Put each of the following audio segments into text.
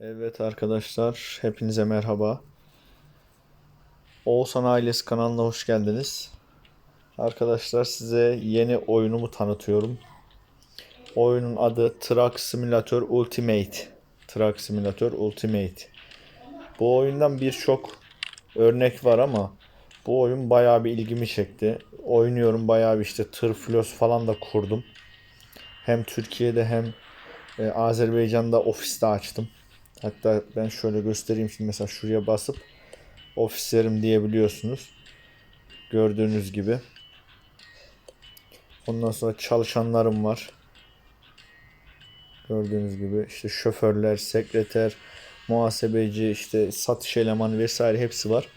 Evet arkadaşlar, hepinize merhaba. Oğuzhan Ailesi kanalına hoş geldiniz. Arkadaşlar size yeni oyunumu tanıtıyorum. Oyunun adı Truck Simulator Ultimate. Truck Simulator Ultimate. Bu oyundan birçok örnek var ama bu oyun bayağı bir ilgimi çekti. Oynuyorum bayağı bir işte tır filos falan da kurdum. Hem Türkiye'de hem e, Azerbaycan'da ofiste açtım. Hatta ben şöyle göstereyim şimdi mesela şuraya basıp ofislerim diyebiliyorsunuz. Gördüğünüz gibi. Ondan sonra çalışanlarım var. Gördüğünüz gibi işte şoförler, sekreter, muhasebeci, işte satış elemanı vesaire hepsi var.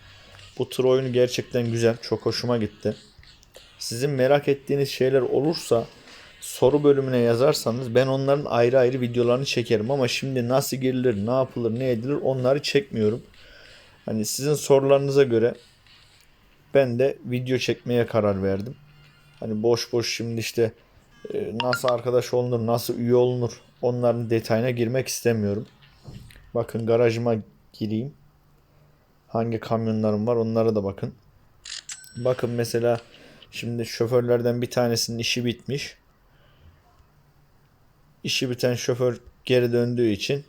Bu tır oyunu gerçekten güzel. Çok hoşuma gitti. Sizin merak ettiğiniz şeyler olursa soru bölümüne yazarsanız ben onların ayrı ayrı videolarını çekerim ama şimdi nasıl girilir, ne yapılır, ne edilir onları çekmiyorum. Hani sizin sorularınıza göre ben de video çekmeye karar verdim. Hani boş boş şimdi işte e, nasıl arkadaş olunur, nasıl üye olunur onların detayına girmek istemiyorum. Bakın garajıma gireyim. Hangi kamyonlarım var onlara da bakın. Bakın mesela şimdi şoförlerden bir tanesinin işi bitmiş. İşi biten şoför geri döndüğü için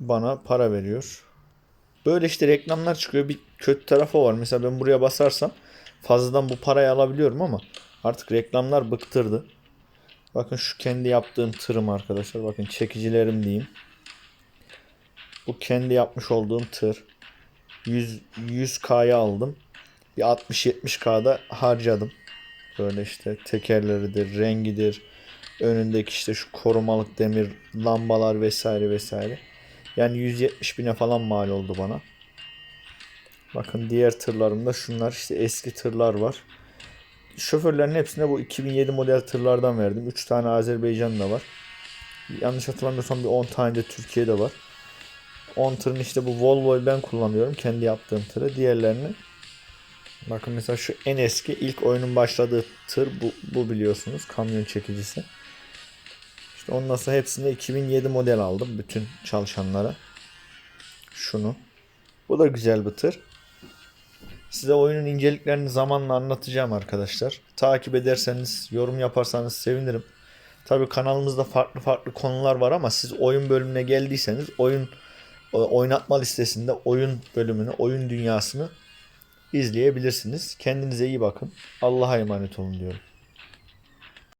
bana para veriyor. Böyle işte reklamlar çıkıyor. Bir kötü tarafı var. Mesela ben buraya basarsam fazladan bu parayı alabiliyorum ama artık reklamlar bıktırdı. Bakın şu kendi yaptığım tırım arkadaşlar. Bakın çekicilerim diyeyim. Bu kendi yapmış olduğum tır. 100 100K'ya aldım. Bir 60-70K'da harcadım. Böyle işte tekerleridir, rengidir, önündeki işte şu korumalık demir lambalar vesaire vesaire. Yani 170 bine falan mal oldu bana. Bakın diğer tırlarımda şunlar işte eski tırlar var. Şoförlerin hepsine bu 2007 model tırlardan verdim. 3 tane Azerbaycan'da var. Yanlış hatırlamıyorsam bir 10 tane de Türkiye'de var. 10 tırın işte bu Volvo'yu ben kullanıyorum. Kendi yaptığım tırı. Diğerlerini Bakın mesela şu en eski ilk oyunun başladığı tır bu, bu biliyorsunuz kamyon çekicisi. İşte ondan sonra hepsinde 2007 model aldım bütün çalışanlara. Şunu. Bu da güzel bir tır. Size oyunun inceliklerini zamanla anlatacağım arkadaşlar. Takip ederseniz, yorum yaparsanız sevinirim. Tabi kanalımızda farklı farklı konular var ama siz oyun bölümüne geldiyseniz oyun oynatma listesinde oyun bölümünü, oyun dünyasını izleyebilirsiniz. Kendinize iyi bakın. Allah'a emanet olun diyorum.